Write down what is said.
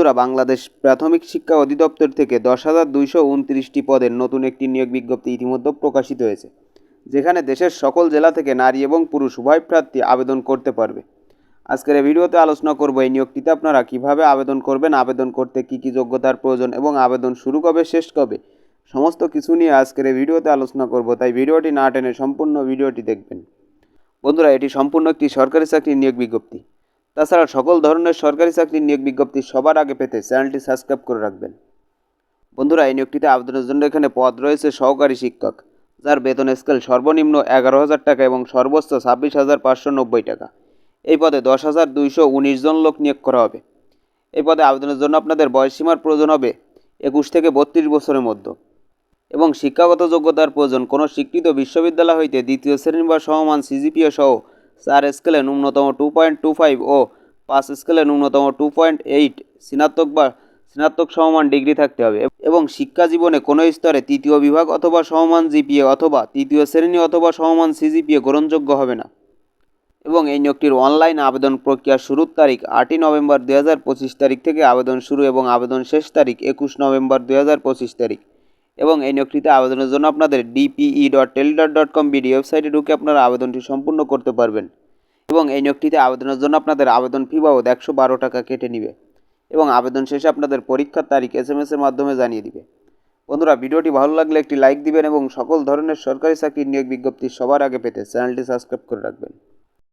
বন্ধুরা, বাংলাদেশ প্রাথমিক শিক্ষা অধিদপ্তর থেকে দশ হাজার দুইশো উনত্রিশটি পদের নতুন একটি নিয়োগ বিজ্ঞপ্তি ইতিমধ্যে প্রকাশিত হয়েছে, যেখানে দেশের সকল জেলা থেকে নারী এবং পুরুষ উভয় প্রার্থী আবেদন করতে পারবে। আজকের এই ভিডিওতে আলোচনা করব এই নিয়োগটিতে আপনারা কীভাবে আবেদন করবেন, আবেদন করতে কি কী যোগ্যতার প্রয়োজন এবং আবেদন শুরু কবে, শেষ কবে, সমস্ত কিছু নিয়ে আজকের এই ভিডিওতে আলোচনা করব, তাই ভিডিওটি না টেনে সম্পূর্ণ ভিডিওটি দেখবেন। বন্ধুরা, এটি সম্পূর্ণ একটি সরকারি চাকরির নিয়োগ বিজ্ঞপ্তি। তাছাড়া সকল ধরনের সরকারি চাকরির নিয়োগ বিজ্ঞপ্তি সবার আগে পেতে চ্যানেলটি সাবস্ক্রাইব করে রাখবেন। বন্ধুরা, এই নিয়োগটিতে আবেদনের জন্য এখানে পদ রয়েছে সহকারী শিক্ষক, যার বেতন স্কেল সর্বনিম্ন এগারো হাজার টাকা এবং সর্বোচ্চ ছাব্বিশ হাজার পাঁচশো নব্বই টাকা। এই পদে দশ হাজার দুইশো উনিশ জন লোক নিয়োগ করা হবে। এই পদে আবেদনের জন্য আপনাদের বয়সসীমার প্রয়োজন হবে একুশ থেকে বত্রিশ বছরের মধ্যে এবং শিক্ষাগত যোগ্যতার প্রয়োজন। কোনো স্বীকৃত বিশ্ববিদ্যালয় হইতে দ্বিতীয় শ্রেণি বা সমমান সিজিপিএ সহ চার স্কেলে ন্যূনতম টু পয়েন্ট টু ফাইভ ও পাঁচ স্কেলে ন্যূনতম টু পয়েন্ট এইট স্নাতক বা স্নাতক সমমান ডিগ্রি থাকতে হবে। এবং শিক্ষা জীবনে কোনো স্তরে তৃতীয় বিভাগ অথবা সমমান জিপিএ অথবা তৃতীয় শ্রেণি অথবা সমমান সিজিপিএ গ্রহণযোগ্য হবে না। এবং এই নিয়োগটির অনলাইন আবেদন প্রক্রিয়া শুরুর তারিখ আটই নভেম্বর দু হাজার পঁচিশ তারিখ থেকে আবেদন শুরু এবং আবেদন শেষ তারিখ একুশ নভেম্বর দু হাজার পঁচিশ তারিখ। এবং এই নিয়োগটিতে আবেদনের জন্য আপনাদের DPE dot teletalk dot com BD ওয়েবসাইটে ঢুকে আপনারা আবেদনটি সম্পূর্ণ করতে পারবেন। এবং এই নিয়োগটিতে আবেদনের জন্য আপনাদের আবেদন ফি বাবদ একশো বারো টাকা কেটে নেবে এবং আবেদন শেষে আপনাদের পরীক্ষার তারিখ এস এম এসের মাধ্যমে জানিয়ে দিবে। বন্ধুরা, ভিডিওটি ভালো লাগলে একটি লাইক দিবেন এবং সকল ধরনের সরকারি চাকরির নিয়োগ বিজ্ঞপ্তি সবার আগে পেতে চ্যানেলটি সাবস্ক্রাইব করে রাখবেন।